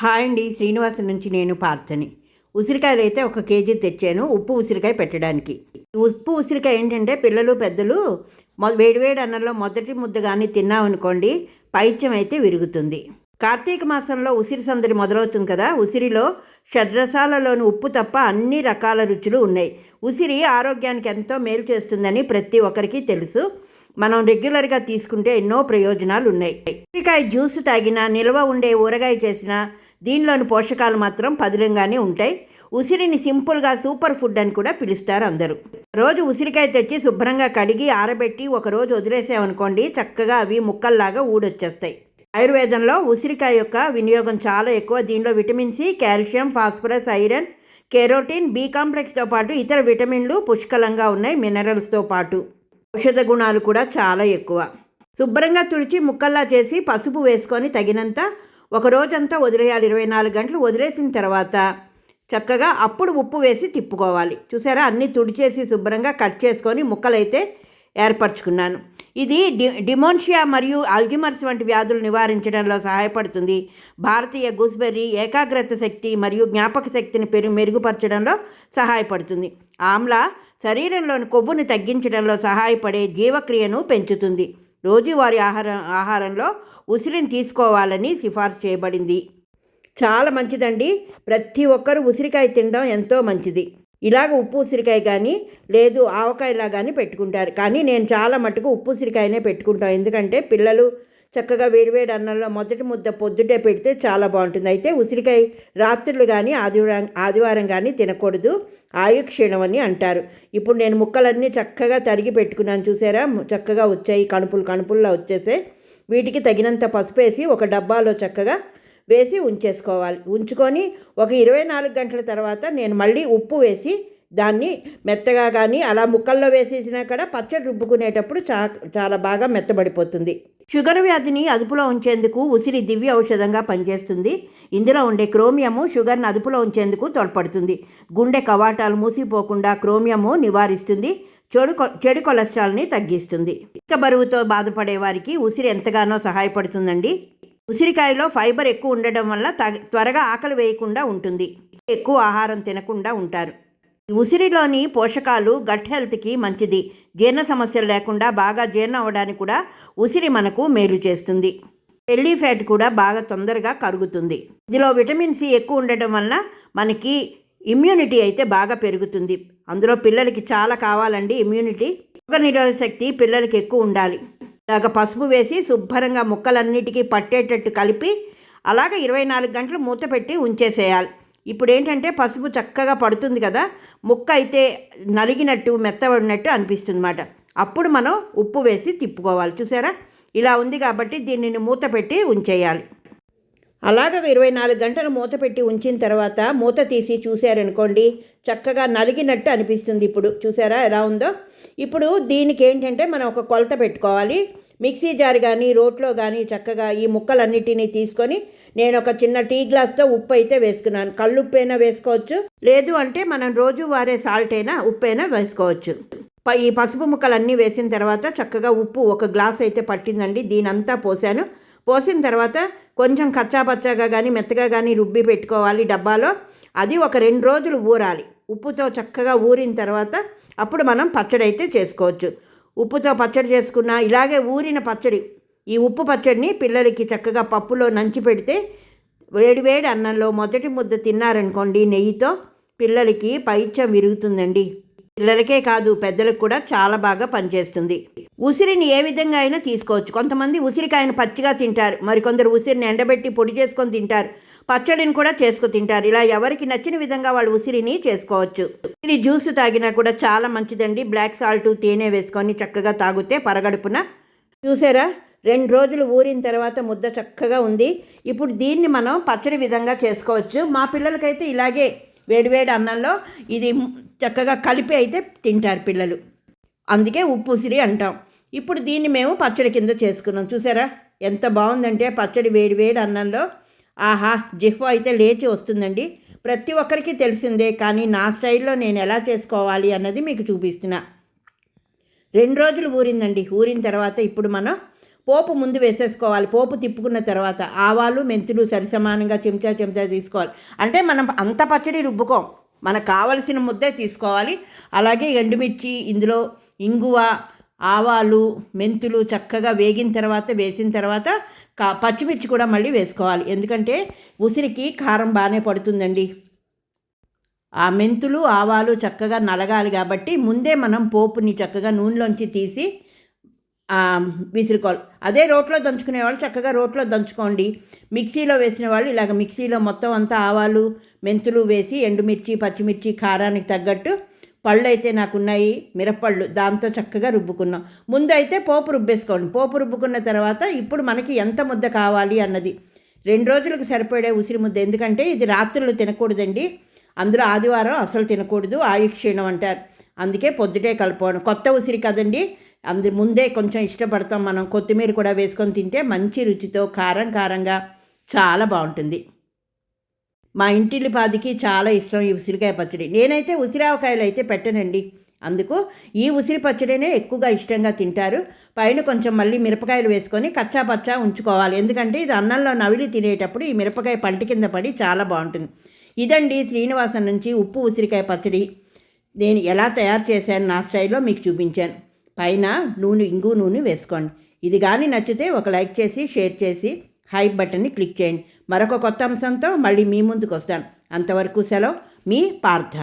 Hi అండి. శ్రీనివాస నుంచి నేను పార్థని ఉసిరికాయలు అయితే ఒక కేజీ తెచ్చాను. ఉప్పు ఉసిరికాయ పెట్టడానికి. ఉప్పు ఉసిరికాయ ఏంటంటే పిల్లలు పెద్దలు వేడి వేడివేడి అన్నంలో మొదటి ముద్ద కానీ తిన్నామనుకోండి పైత్యం అయితే విరుగుతుంది. కార్తీక మాసంలో ఉసిరి సందడి మొదలవుతుంది కదా ఉసిరిలో షడ్రసాలలోని ఉప్పు తప్ప అన్ని రకాల రుచులు ఉన్నాయి. ఉసిరి ఆరోగ్యానికి ఎంతో మేలు చేస్తుందని ప్రతి ఒక్కరికి తెలుసు. మనం రెగ్యులర్గా తీసుకుంటే ఎన్నో ప్రయోజనాలు ఉన్నాయి ఉసిరికాయ జ్యూస్ తాగినా నిల్వ ఉండే ఊరగాయ చేసినా దీనిలోని పోషకాలు మాత్రం పదిలంగానే ఉంటాయి. ఉసిరిని సింపుల్గా సూపర్ ఫుడ్ అని కూడా పిలుస్తారు అందరూ. రోజు ఉసిరికాయ తెచ్చి శుభ్రంగా కడిగి ఆరబెట్టి ఒకరోజు వదిలేసామనుకోండి చక్కగా అవి ముక్కల్లాగా ఊడొచ్చేస్తాయి. ఆయుర్వేదంలో ఉసిరికాయ యొక్క వినియోగం చాలా ఎక్కువ. దీనిలో vitamin C calcium phosphorus iron carotene B కాంప్లెక్స్తో పాటు ఇతర విటమిన్లు పుష్కలంగా ఉన్నాయి మినరల్స్తో పాటు. ఔషధ గుణాలు కూడా చాలా ఎక్కువ. శుభ్రంగా తుడిచి ముక్కల్లా చేసి పసుపు వేసుకొని తగినంత ఒక రోజంతా వదిలేయాలి. ఇరవై నాలుగు గంటలు వదిలేసిన తర్వాత చక్కగా అప్పుడు ఉప్పు వేసి తిప్పుకోవాలి. చూసారా? అన్నీ తుడిచేసి శుభ్రంగా కట్ చేసుకొని ముక్కలైతే ఏర్పరచుకున్నాను. ఇది డి డిమోన్షియా మరియు అల్జిమర్స్ వంటి వ్యాధులు నివారించడంలో సహాయపడుతుంది. భారతీయ గూస్బెర్రీ ఏకాగ్రత శక్తి మరియు జ్ఞాపక శక్తిని పెరు మెరుగుపరచడంలో సహాయపడుతుంది. ఆమ్ల శరీరంలోని కొవ్వుని తగ్గించడంలో సహాయపడే జీవక్రియను పెంచుతుంది. రోజువారీ ఆహారం ఆహారంలో ఉసిరిని తీసుకోవాలని సిఫార్సు చేయబడింది. చాలా మంచిదండి. ప్రతి ఒక్కరూ ఉసిరికాయ తినడం ఎంతో మంచిది. ఇలాగ ఉప్పు ఉసిరికాయ కానీ లేదు ఆవకాయలా కానీ పెట్టుకుంటారు. కానీ నేను చాలా మటుకు ఉప్పు ఉసిరికాయనే పెట్టుకుంటాను. ఎందుకంటే పిల్లలు చక్కగా వేడివేడి అన్నంలో మొదటి ముద్ద పొద్దుటే పెడితే చాలా బాగుంటుంది. అయితే ఉసిరికాయ రాత్రులు కానీ ఆదివారం ఆదివారం కానీ తినకూడదు. ఆయుక్షీణం అని అంటారు. ఇప్పుడు నేను ముక్కలన్నీ చక్కగా తరిగి పెట్టుకున్నాను. చూసారా? చక్కగా వచ్చాయి. కణుపులు కణుపుల్లో వచ్చేసే వీటికి తగినంత పసుపు వేసి ఒక డబ్బాలో చక్కగా వేసి ఉంచేసుకోవాలి. ఉంచుకొని ఒక ఇరవై నాలుగు గంటల తర్వాత నేను మళ్ళీ ఉప్పు వేసి దాన్ని మెత్తగా కానీ అలా ముక్కల్లో వేసేసినా కూడా పచ్చడి రుబ్బుకునేటప్పుడు చా చాలా బాగా మెత్తబడిపోతుంది. షుగర్ వ్యాధిని అదుపులో ఉంచేందుకు ఉసిరి దివ్య ఔషధంగా పనిచేస్తుంది. ఇందులో ఉండే క్రోమియము షుగర్ని అదుపులో ఉంచేందుకు తోడ్పడుతుంది. గుండె కవాటాలు మూసిపోకుండా క్రోమియము నివారిస్తుంది. చెడు చెడు కొలెస్ట్రాల్ని తగ్గిస్తుంది. ఇక బరువుతో బాధపడే వారికి ఉసిరి ఎంతగానో సహాయపడుతుందండి. ఉసిరికాయలో ఫైబర్ ఎక్కువ ఉండడం వల్ల తగ- త్వరగా ఆకలి వేయకుండా ఉంటుంది. ఎక్కువ ఆహారం తినకుండా ఉంటారు. ఉసిరిలోని పోషకాలు గట్ హెల్త్కి మంచిది. జీర్ణ సమస్యలు లేకుండా బాగా జీర్ణం అవ్వడానికి కూడా ఉసిరి మనకు మేలు చేస్తుంది. పెళ్ళి ఫ్యాట్ కూడా బాగా తొందరగా కరుగుతుంది. ఇందులో విటమిన్ సి ఎక్కువ ఉండటం వల్ల మనకి ఇమ్యూనిటీ అయితే బాగా పెరుగుతుంది. అందులో పిల్లలకి చాలా కావాలండి ఇమ్యూనిటీ రోగ నిరోధక శక్తి పిల్లలకి ఎక్కువ ఉండాలి. ఇలాగ పసుపు వేసి శుభ్రంగా ముక్కలన్నిటికీ పట్టేటట్టు కలిపి అలాగ ఇరవై నాలుగు గంటలు మూత పెట్టి ఉంచేసేయాలి. ఇప్పుడు ఏంటంటే పసుపు చక్కగా పడుతుంది కదా ముక్క అయితే నలిగినట్టు మెత్తబడినట్టు అనిపిస్తుంది అన్నమాట అప్పుడు మనం ఉప్పు వేసి తిప్పుకోవాలి. చూసారా? ఇలా ఉంది కాబట్టి దీనిని మూత పెట్టి ఉంచేయాలి. అలాగ ఇరవై నాలుగు గంటలు మూత పెట్టి ఉంచిన తర్వాత మూత తీసి చూశారనుకోండి చక్కగా నలిగినట్టు అనిపిస్తుంది ఇప్పుడు. చూసారా ఎలా ఉందో? ఇప్పుడు దీనికి ఏంటంటే మనం ఒక కొలత పెట్టుకోవాలి. మిక్సీ జార్ కానీ రోట్లో కానీ చక్కగా ఈ ముక్కలన్నిటినీ తీసుకొని నేను ఒక చిన్న టీ గ్లాస్తో ఉప్పు అయితే వేసుకున్నాను. కళ్ళుప్పు అయినా వేసుకోవచ్చు. లేదు అంటే మనం రోజు వారే సాల్ట్ అయినా ఉప్పు అయినా వేసుకోవచ్చు. ప- ఈ పసుపు ముక్కలన్నీ వేసిన తర్వాత చక్కగా ఉప్పు ఒక గ్లాస్ అయితే పట్టిందండి. దీనంతా పోసాను. పోసిన తర్వాత కొంచెం కచ్చాపచ్చాగా కానీ మెత్తగా కానీ రుబ్బి పెట్టుకోవాలి డబ్బాలో. అది ఒక రెండు రోజులు ఊరాలి. ఉప్పుతో చక్కగా ఊరిన తర్వాత అప్పుడు మనం పచ్చడి అయితే చేసుకోవచ్చు. ఉప్పుతో పచ్చడి చేసుకున్న ఇలాగే ఊరిన పచ్చడి ఈ ఉప్పు పచ్చడిని పిల్లలకి చక్కగా పప్పులో నంచి పెడితే వేడివేడి అన్నంలో మొదటి ముద్ద తిన్నారనుకోండి నెయ్యితో పిల్లలకి పైత్యం విరుగుతుందండి. పిల్లలకే కాదు పెద్దలకు కూడా చాలా బాగా పనిచేస్తుంది. ఉసిరిని ఏ విధంగా అయినా తీసుకోవచ్చు. కొంతమంది ఉసిరికాయను పచ్చిగా తింటారు. మరికొందరు ఉసిరిని ఎండబెట్టి పొడి చేసుకొని తింటారు. పచ్చడిని కూడా చేసుకు తింటారు. ఇలా ఎవరికి నచ్చిన విధంగా వాళ్ళు ఉసిరిని చేసుకోవచ్చు. ఉసిరి జ్యూస్ తాగినా కూడా చాలా మంచిదండి. బ్లాక్ సాల్ట్ తేనె వేసుకొని చక్కగా తాగితే పరగడుపున. చూసారా? రెండు రోజులు ఊరిన తర్వాత ముద్ద చక్కగా ఉంది. ఇప్పుడు దీన్ని మనం పచ్చడి విధంగా చేసుకోవచ్చు. మా పిల్లలకైతే ఇలాగే వేడివేడి అన్నంలో ఇది చక్కగా కలిపి అయితే తింటారు పిల్లలు. అందుకే ఉప్పు ఉసిరి అంటాం. ఇప్పుడు దీన్ని మేము పచ్చడి కింద చేసుకున్నాం. చూసారా? ఎంత బాగుందంటే పచ్చడి వేడివేడి అన్నంలో. ఆహా జిహ్వ అయితే లేచి వస్తుందండి. ప్రతి ఒక్కరికి తెలిసిందే కానీ నా స్టైల్లో నేను ఎలా చేసుకోవాలి అన్నది మీకు చూపిస్తున్నా. రెండు రోజులు ఊరిందండి. ఊరిన తర్వాత ఇప్పుడు మనం పోపు ముందు వేసేసుకోవాలి. పోపు తిప్పుకున్న తర్వాత ఆవాలు మెంతులు సరిసమానంగా చెంచా చెంచా తీసుకోవాలి. అంటే మనం అంత పచ్చడి రుబ్బుకోం. మనకు కావలసిన ముద్దే తీసుకోవాలి. అలాగే ఎండుమిర్చి ఇందులో ఇంగువ ఆవాలు మెంతులు చక్కగా వేగిన తర్వాత వేసిన తర్వాత కా పచ్చిమిర్చి కూడా మళ్ళీ వేసుకోవాలి. ఎందుకంటే ఉసిరికి కారం బాగానే పడుతుందండి. ఆ మెంతులు ఆవాలు చక్కగా నలగాలి కాబట్టి ముందే మనం పోపుని చక్కగా నూనెలోంచి తీసి ఆ, అదే రోట్లో దంచుకునే వాళ్ళు చక్కగా రోట్లో దంచుకోండి. మిక్సీలో వేసిన వాళ్ళు ఇలాగ మిక్సీలో మొత్తం అంతా ఆవాలు మెంతులు వేసి ఎండుమిర్చి పచ్చిమిర్చి కారానికి తగ్గట్టు పళ్ళు అయితే నాకున్నాయి మిరపళ్ళు దాంతో చక్కగా రుబ్బుకున్నాం. ముందు అయితే పోపు రుబ్బేసుకోండి. పోపు రుబ్బుకున్న తర్వాత ఇప్పుడు మనకి ఎంత ముద్ద కావాలి అన్నది. రెండు రోజులకు సరిపడే ఉసిరి ముద్ద. ఎందుకంటే ఇది రాత్రులు తినకూడదండి. అందులో ఆదివారం అసలు తినకూడదు. ఆయుక్షీణం అంటారు. అందుకే పొద్దుటే కలుపుకోవడం. కొత్త ఉసిరి కదండి. అందు ముందే కొంచెం ఇష్టపడతాం మనం. కొత్తిమీర కూడా వేసుకొని తింటే మంచి రుచితో కారం కారంగా చాలా బాగుంటుంది. మా ఇంటిల్లిపాదికి చాలా ఇష్టం ఈ ఉసిరికాయ పచ్చడి. నేనైతే ఉసిరావకాయలు అయితే పెట్టనండి. అందుకు ఈ ఉసిరి పచ్చడినే ఎక్కువగా ఇష్టంగా తింటారు. పైన కొంచెం మళ్ళీ మిరపకాయలు వేసుకొని కచ్చా పచ్చా ఉంచుకోవాలి. ఎందుకంటే ఇది అన్నంలో నవిలి తినేటప్పుడు ఈ మిరపకాయ పంట కింద పడి చాలా బాగుంటుంది. ఇదండి శ్రీనివాసం నుంచి ఉప్పు ఉసిరికాయ పచ్చడి. నేను ఎలా తయారు చేశాను నా స్టైల్లో మీకు చూపించాను. పైన నూనె ఇంగు నూనె వేసుకోండి. ఇది కానీ నచ్చితే ఒక లైక్ చేసి షేర్ చేసి హై బటన్ని క్లిక్ చేయండి. మరొక కొత్త అంశంతో మళ్ళీ మీ ముందుకు వస్తాను అంతవరకు సెలవు. మీ పార్థ.